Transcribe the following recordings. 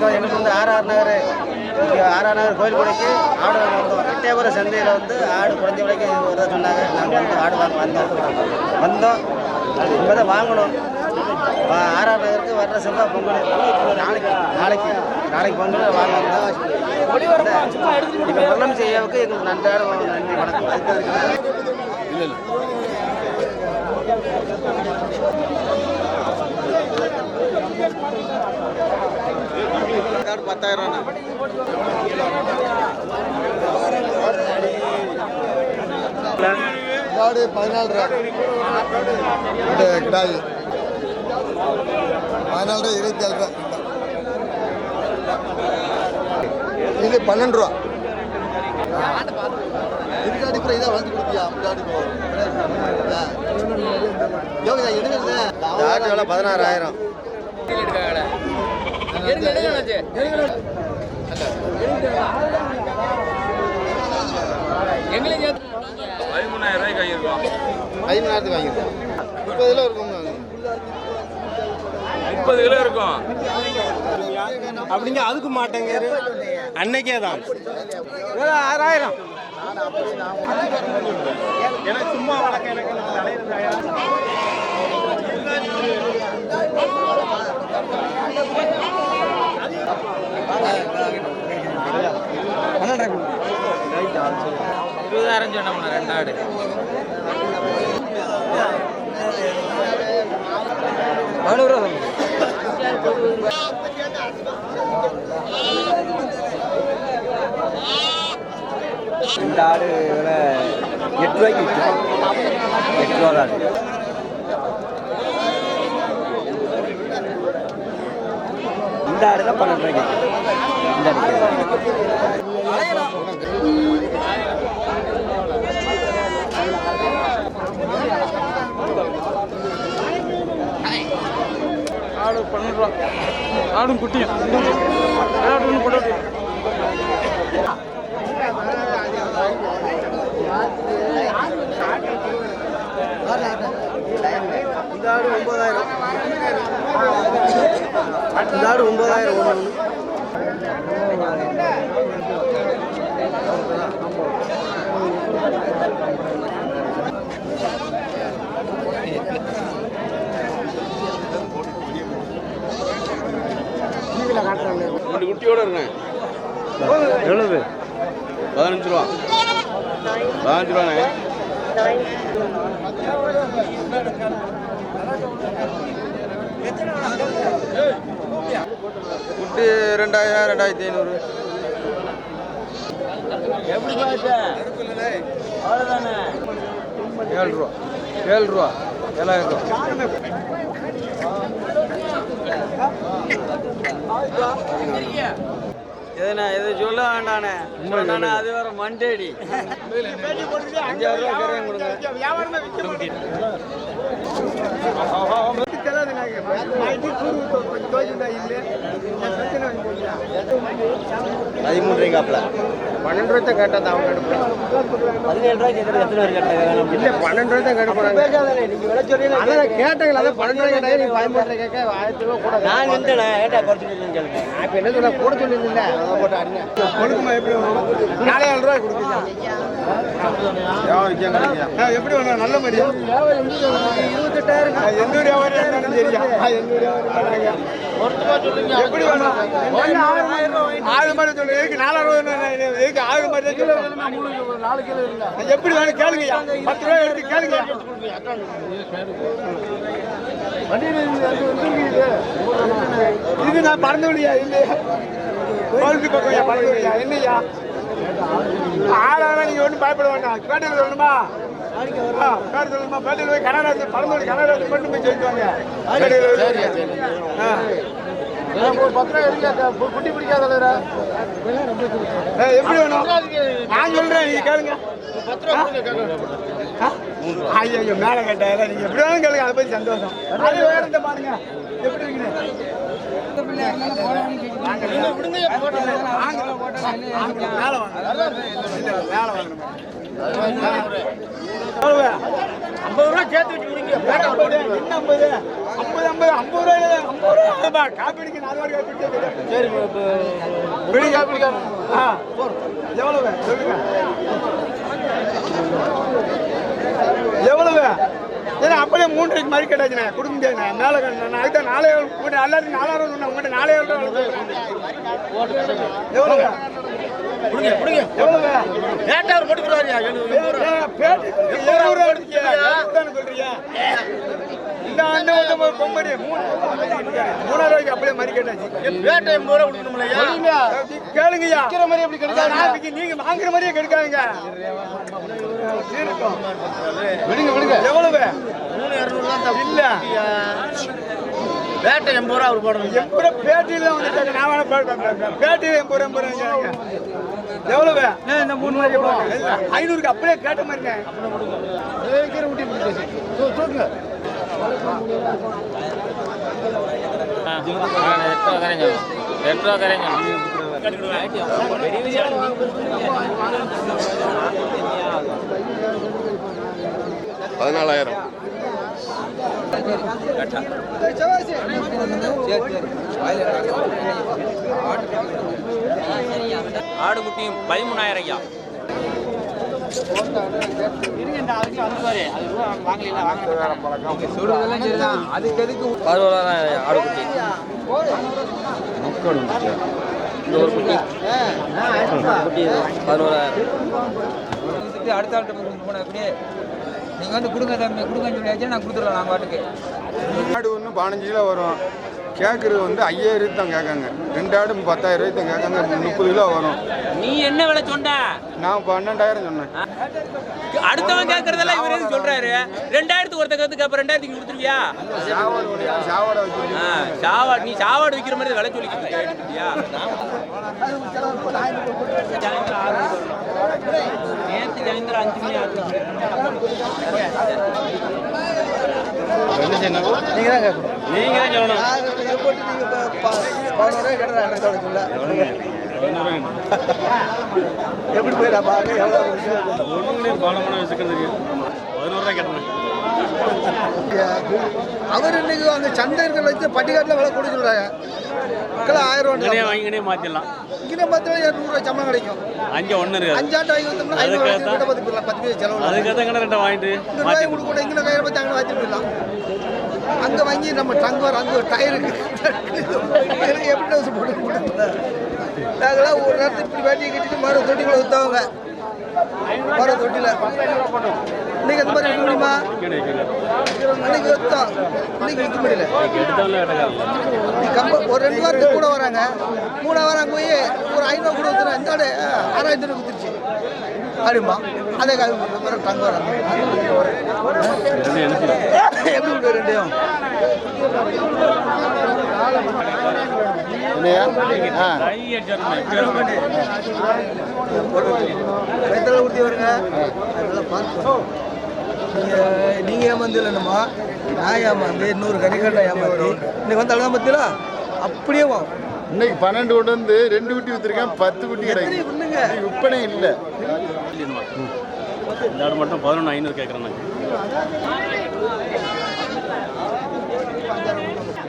நாங்கள் எங்களுக்கு வந்து ஆர்ஆர் நகர் இங்கே ஆர்ஆர் நகர் கோயில்குடிக்கு ஆடு வாங்க வந்தோம். எட்டயபுரம் சந்தையில் வந்து ஆடு குறைஞ்ச விலைக்கு வரதா சொன்னாங்க. நாங்கள் வந்து ஆடு வாங்க வந்தோம். வந்தோம். இப்போ தான் வாங்கணும். ஆர்ஆர் நகருக்கு வர்ற செவ்வாய் பொங்கல். நாளைக்கு நாளைக்கு நாளைக்கு பொங்கல் வாங்க வந்தோம். இப்போ பொருளம் செய்யவுக்கு எங்களுக்கு நன்றாட நன்றி வணக்கம். இல்லை. பத்தாயிரம் மாடு பதினாலு கிடாய். பதினாலு ரூபா இருபத்தி ஏழு ரூபா இது பன்னெண்டு ரூபா. இதுக்காடி கூட இதை வாங்கி கொடுத்தியா? முன்னாடி யோகா எடுக்கிறது ஆட்டு விலை பதினாறாயிரம் பதிமூணாயிரம் ரூபாய்க்கு வாங்கியிருக்கோம் பதிமூணாயிரத்துக்கு வாங்கிருக்கோம் முப்பதுல இருக்கும் முப்பது கிலோ இருக்கும் அப்படிங்க அதுக்கு மாட்டேங்காரு அன்னைக்கே தான் ஆறாயிரம் எனக்கு சும்மா வழக்கம் எனக்கு இருபதாயிரம் சொன்னோம்னா ரெண்டாடு இந்த ஆடு எட்டு ரூபாய்க்கு விற்கும் எட்டு ரூபா ஆடு. இந்த ஆடு தான் பன்னெண்டு ரூபாய்க்கு ஆடு ஆடு பன்னெண்டு ரூபா ஆடும் குட்டியும் ஆடு ஒன்று போட்டு இந்த ஆடு ஒன்பதாயிரம். இந்த ஆடு ஒன்பதாயிரம். ஒன்று ரெண்டு குட்டியோட இருக்கேன் எவ்வளவு? பதினஞ்சு ரூபா. பதினஞ்சு ரூபாண்ணே. குட்டி ரெண்டாயிரம் ரெண்டாயிரத்தி ஐநூறு. ஏழு ரூபா ஏழு ரூபா ஏழாயிரம் ரூபா. எதுண்ணா எது சொல்ல வேண்டாண்ணே சொன்னாண்ணே அது வேற மண்டேடி. அஞ்சாயிரம் ரூபா கரையும் கொடுங்க. பதிமூணு ரூபாய்க்காப்ல பன்னெண்டு ரூபாய் தான் கேட்டா அவங்க பதினேழு ரூபாய்க்கு எத்தனை எத்தனை பேர் கேட்டாங்க? இல்ல பன்னெண்டு ரூபாய் தான் கேட்க போறாங்க நீங்க விலை சொல்லி அதான் கேட்டாங்களா அதான் பன்னெண்டு ரூபாய் கேட்டாங்க நீ பதிமூணு ரூபாய் கேட்க ஆயிரத்தி ரூபாய் கூட நான் நின்றேண்ணே ஏட்டா குறைச்சி கேளுங்க. நான் இப்ப என்ன சொல்ல கூட சொல்லியிருந்தீங்க அதான் போட்டு அடிங்க. கொடுக்குமா எப்படி நாலாயிரம் ரூபாய் கொடுக்குறீங்க எப்படி வேணும்? நல்ல மாதிரி இருபத்தெட்டாயிரம் எந்த ஒரு வியாபாரம் இருந்தாலும் சரியா? எந்த ஒரு வியாபாரம் எப்படி வேணும்? ஆறு மாதிரி சொல்லு எதுக்கு நாலாயிரம்? எதுக்கு ஆறு மாதிரி சொல்லு நாலு கிலோ எப்படி வேணும் கேளுங்க பத்து ரூபாய் எடுத்து கேளுங்க இது நான் பறந்தவழியா இல்லையா கோயிலுக்கு பக்கம் பறந்தவழியா என்னையா ஆளானா நீங்க ஒன்றும் பயப்பட வேண்டாம் பேட்டையில் சொல்லணுமா பேர் சொல்லணுமா பேட்டையில் போய் கனடாஜி பறந்தவழி கனடாஜி மட்டும் போய் சொல்லிட்டு குட்டி பிடிக்காத எப்படி வேணும்? நான் சொல்றேன் நீங்க கேளுங்க. ஐயோ மேல நீங்க எப்படி வேணும் கேளுங்க அதை பத்தி சந்தோஷம். அது வேற இந்த பாருங்க. எப்படி இருக்குது மேல வாங்க. மேல வாங்க ஐம்பது ரூபா சேர்த்து வச்சு ஐம்பது. ஐம்பது ஐம்பது ரூபாய் காப்பீடுக்கு நாலு வாடி காப்பீடு சரி பிடி காப்பீடு ஆ எவ்வளவு சொல்லுங்க எவ்வளவு ஏன்னா அப்படியே மூன்றரைக்கு மாதிரி கேட்டாச்சுண்ணே கொடுக்க முடியாதுண்ணே மேலே நான் அதுக்கு நாலே உங்கள்கிட்ட எல்லாரும் நாலாயிரம் சொன்னேன் உங்கள்கிட்ட நாலே எவ்வளவு கொடுங்க கொடுங்க எவ்வளவு ரேட்டை அவர் போட்டுக்கிறாரு இந்த அண்ணன் வந்து ஒரு பொம்படி மூணு மூணாயிரம் ரூபாய்க்கு அப்படியே மாதிரி கேட்டாச்சு. ரேட்டை எண்பது ரூபா கொடுக்கணும்லையா கேளுங்கய்யா. மாதிரி எப்படி கிடைக்காது நீங்க வாங்குற மாதிரியே கிடைக்காதுங்க. விடுங்க விடுங்க. எவ்வளவு? மூணு இரநூறு தான் இல்ல. ரேட்டை எண்பது ரூபா அவர் போடணும். எம்பூர பேட்டியில வந்துட்டாங்க நான் வேணா பே- பே- பே- பேட்டியில எம்பூர எம்பூர எவ்வளவு? இந்த மூணு ரூபாய்க்கு ஐநூறுக்கு அப்படியே கேட்ட மாதிரிங்க எட்டு ரூபா தரேங்க பதினாலாயிரம் ஆடு குட்டியும் பதிமூணாயிரம் ஐயா பதினோராயிரம் ஆடு குட்டி இந்த ஒரு குட்டி குட்டி இது பதினோராயிரம் அடுத்த ஆள்கிட்ட போய் போன அப்படியே நீங்கள் வந்து கொடுங்க தம்பி கொடுங்கன்னு சொல்லியாச்சுன்னா நான் கொடுத்துருவேன் நான் பாட்டுக்கு ஆடு ஒன்று பதினஞ்சு கிலோ வரும் கேட்குறது வந்து ஐயாயிரம் தான் கேட்காங்க ரெண்டு ஆடு பத்தாயிரம் ரூபாய்க்கு தான் கேட்காங்க முப்பது கிலோ வரும் நீ என்ன விலை சொன்ன நான் பன்னெண்டாயிரம் சொன்னேன் அடுத்தவன் கேட்கறதெல்லாம் இவர் எதுக்கு சொல்றாரு ரெண்டாயிரத்துக்கு ஒருத்த கத்துக்கு அப்ப ரெண்டாயிரத்துக்கு கொடுத்துருவியா சாவாடு நீ சாவாடு விற்கிற மாதிரி விலை நேற்று சாயந்தரம் அஞ்சு மணி ஆச்சு நீங்க தான் கேட்கணும் நீங்க தான் சொல்லணும் ரூபாய் எப்படி போயிடா பாருங்க எவ்வளோ பாலமான வச்சுக்கிறது பதினோரு ரூபா கேட்டேன் அவர் இன்னைக்கு அங்கே சந்தைகள் வச்சு பட்டிக்காட்டில் விலை கூட சொல்கிறாங்க கிலோ ஆயிரம் இங்கனே ரூபா வாங்கினே மாற்றிடலாம் இங்கே பார்த்தா இரநூறுவா சம்பளம் கிடைக்கும். அங்கே ஒன்று இருக்காது. அஞ்சாண்டு வாங்கி வந்தோம்னா ஐநூறு அதுக்கு ரூபாய் பத்து பேர் பத்து செலவு அதுக்காக தான் ரெண்டை வாங்கிட்டு ரூபாய் கூட இங்கே கையில் பார்த்து அங்கே வாங்கிட்டு போயிடலாம். அங்கே வாங்கி நம்ம தங்குவார் அங்கே ஒரு டயருக்கு எப்படி வச்சு போட்டு கொடுக்கல நாங்களாம் ஒரு நேரத்தில் இப்படி வேட்டியை கட்டிட்டு மர தொட்டிகளை ஊற்றவங்க மர தொட்டியில். இன்னைக்கு அந்த மாதிரி முடியுமா? இன்னைக்கு வைத்தோம் இன்னைக்கு விற்க முடியல. நீ கம்ப ஒரு ரெண்டு வாரத்துக்கு கூட வராங்க. மூணு வாரம் போய் ஒரு ஐநூறு கூட ஊற்றுனா இந்த ஆடு ஆறாயிரத்தி கொடுத்துருச்சு. அப்படிமா அதே மாதிரி டங்க் வராங்க. எப்படி உண்டு ரெண்டையும்? வயிற்றுல ஊற்றி வருங்க. அதெல்லாம் பார்த்து நீங்கள் நீங்கள் ஏமாந்து இல்லைன்னுமா? நான் ஏமாந்து இன்னொரு கறிக்கட்டை ஏமாந்து இன்னைக்கு வந்து அழுதான் பத்தியா? அப்படியே வா. இன்னைக்கு பன்னெண்டு கொண்டு வந்து ரெண்டு குட்டி வித்துருக்கேன் பத்து குட்டி கிடைக்கும். விற்பனை இல்லை. இந்த ஆடு மட்டும் பதினொன்று ஐநூறு கேட்குறேன்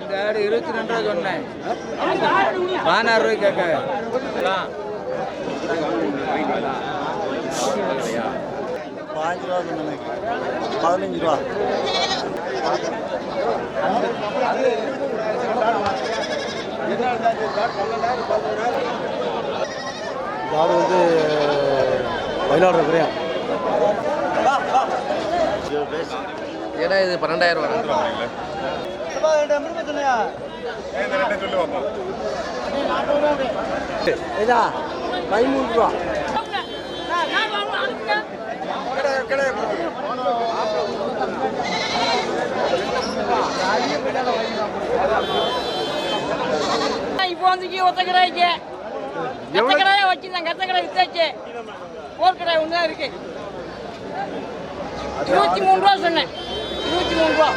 இந்த ஆடு இருபத்தி ரெண்டு ரூபா சொன்னேன். பதினாறு ரூபாய்க்கு கேட்காங்க பாஞ்சு ரூபா சொன்னேன். பதினஞ்சு ரூபா ஆடு வந்து பதினாறு ரூபாய் ஏன்னா இது பன்னெண்டாயிரம் ரூபா இதா பதிமூணு ரூபா. இப்போ வந்து இங்கே. ஒத்த கடாய்க்கு கத்த கடாயை வச்சிருந்தாங்க கத்த கடை வித்தாச்சு. போர் கடை ஒன்று தான் இருக்கு. இருபத்தி மூணு ரூபா சொன்னேன். இருபத்தி மூணு ரூபா.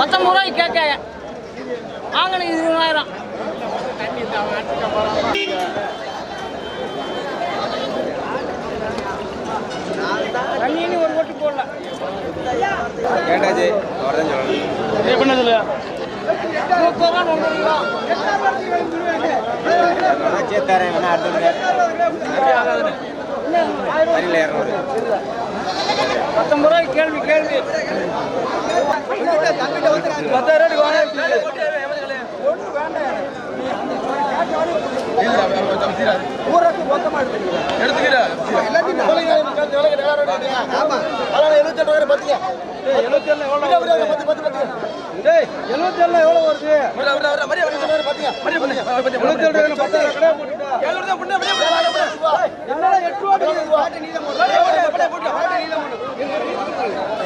பத்தொம்பது ரூபாய்க்கு கேட்காங்க. வாங்கினது இருபதாயிரம். தண்ணின்னு ஒரு கொட்டு போ போடல. கேட்டாச்சு அவர் தான் சொல்லணும் சொல்லுயா முப்பது ரூபா ஒன்று ரூபா சேர்த்தாரேன் வேணா அடுத்தது இரநூறு பத்தொன்பது கேள்வி கேள்வி. பத்தாயிரம் ஊரக்கு மொத்தமாக எடுத்துக்கிறேன். எடுத்துக்கிறேன் எல்லாத்தையும் ஆமாம் பத்து பத்து டேய் எழுபத்தேழு எவ்வளோ வருது?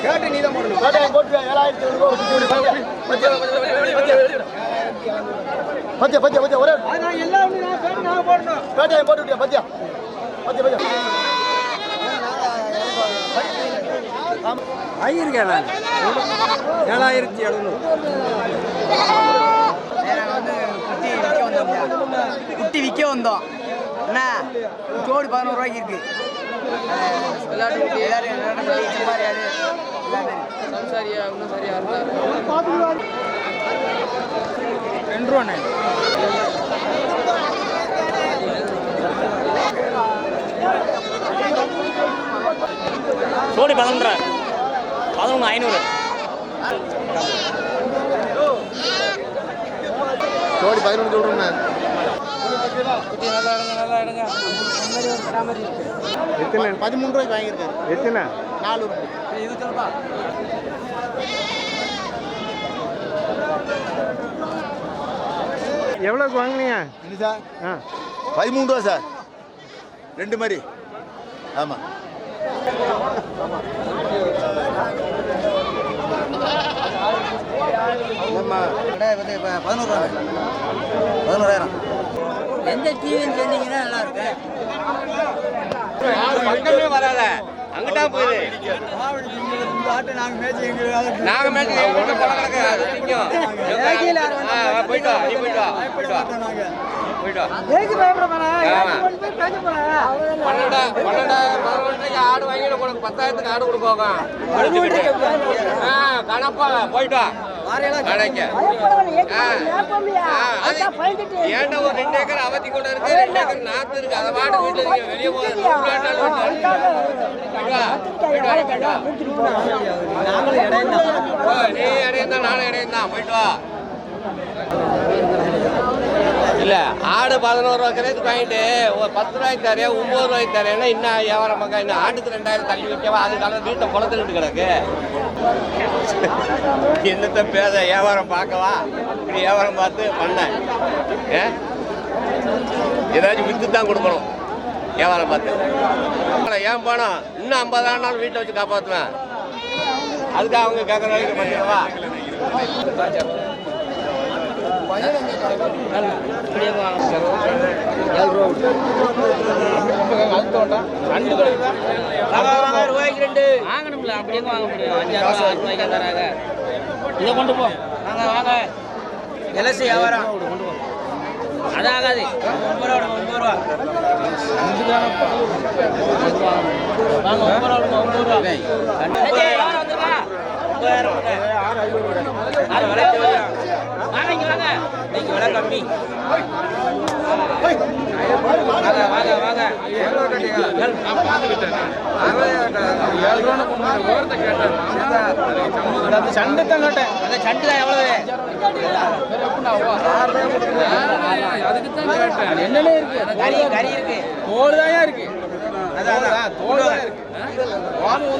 கேட்டு நீதான் பத்தியா பத்தியா பத்தியா ஒரே பேட்டையை போட்டு விட்டியா பத்தியா? பத்தியா பத்தியா? ஐயிருக்கேன் நான். ஏழாயிரத்தி எழுநூறு. குட்டி விற்க வந்தோம். என்ன ஜோடி பதினோரு ரூபாய்க்கு இருக்கு. எல்லாரும் அது எல்லாமே சரியா இன்னும் சரியா ரெண்டு ரூபாண்ணே சோடி பதினொன்றரை. பதினொன்று ஐநூறு. ஜோடி பதினொன்று சொல்றேன் எத்தனை? பதிமூணு ரூபாய்க்கு வாங்கியிருக்காரு எத்தனை நாலு எவ்வளோக்கு வாங்கினீங்க? இது சார்? ஆ. பதிமூணு ரூபா சார். ரெண்டு மாதிரி ஆமாம் பதினோரு ரூபா பதினோராயிரம். எந்த டிவின்னு சொன்னீங்கன்னா நல்லா இருக்கும் பக்கமே வராத. அங்கிட்டா போயிரு. நாங்க மேட்ச் எங்க பழம் கிடக்கு அது நிக்கும். ஆ, ஆ, போயிட்டு வா நீ போயிட்டு வா போயிட்டு வா. போயிட்டு வா. ஆமா. பன்னெண்டா பன்னெண்டா பதினொன்றைக்கு ஆடு வாங்கிட்டு உனக்கு பத்தாயிரத்துக்கு ஆடு கொடுப்பாங்க ஆ கணப்பா போயிட்டு வா கடைக்கு ஆ. ஆ, அது ஏன்டா ஒரு ரெண்டு ஏக்கர் அவத்தி கூட இருக்கு? ரெண்டு ஏக்கர் நாத்து இருக்கு. அதை வாடு வீட்டுல நீங்க வெளியே ஓ, நீ இடையம் தான் நானும் இடையம் தான். போயிட்டு வா. இல்ல ஆடு பதினோரு ரூபா கிரேத்துக்கு வாங்கிட்டு ஒரு பத்து ரூபாய்க்கு தரேன் ஒன்பது ரூபாய்க்கு தரேன்னா இன்னும் வியாபாரம் பக்கம்? இன்னும் ஆட்டுக்கு ரெண்டாயிரம் தள்ளி வைக்கவா? அதுக்கான வீட்டை குளத்துக்கிட்டு கிடக்கு. என்னத்த பேச வியாபாரம் பார்க்கவா? இப்படி வியாபாரம் பார்த்து பண்ணேன் ஏ? ஏதாச்சும் வித்து தான் கொடுக்கணும். வியாபாரம் பார்த்து. ஏன் பணம் இன்னும் ஐம்பதாயிரம் நாள் வீட்டை வச்சு காப்பாற்றுவேன் அதுக்கு அவங்க கேட்குற வரைக்கும் பண்ணிடுவா? ரூபாய்க்கு ரெண்டு வாங்கணும்ல அப்படியே வாங்க முடியும் அஞ்சாறு ஆறு ரூபாய்க்கு தராங்க இதை கொண்டு போ வாங்க வாங்க எலசி வியாபாரம் அது ஆகாது ஒன்பது ரூபா ஒன்பது ரூபா வாங்க ஒன்பது ரூபா ஒன்பது ரூபா சண்டை தான் கேட்டேன். அந்த சண்டு தான் எவ்வளவு? என்னென்ன இருக்கு? கறி கறி இருக்கு. தோல் தான் இருக்கு. அதான் அதான். தோல் தான் இருக்கு.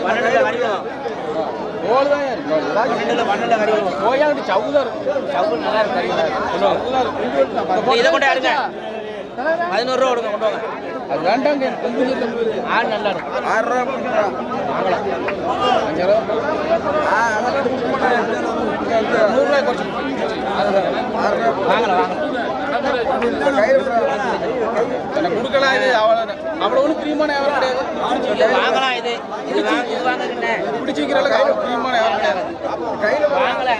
பன்னெண்டுல கறி வரும் தோல் தான் சவு தான் நல்லா இருக்கு இதை கொண்டு பதினோரு ரூபா கொடுங்க கொண்டு வாங்க அது வேண்டாங்க நல்லா இருக்கும் ஆறு ரூபா வாங்கலாம் அஞ்சு ரூபா நூறுரூவாய் குறைச்சி வாங்கலாம் வாங்கலாம் கொடுக்கலாம் இது அவ்வளோ அவ்வளோ ஒன்றும் பிரியமான வியாபாரம் கிடையாது. வாங்கலாம் இது. பிடிச்சி வைக்கிற அவ்வளோ பிரியமான கிடையாது. வாங்கல.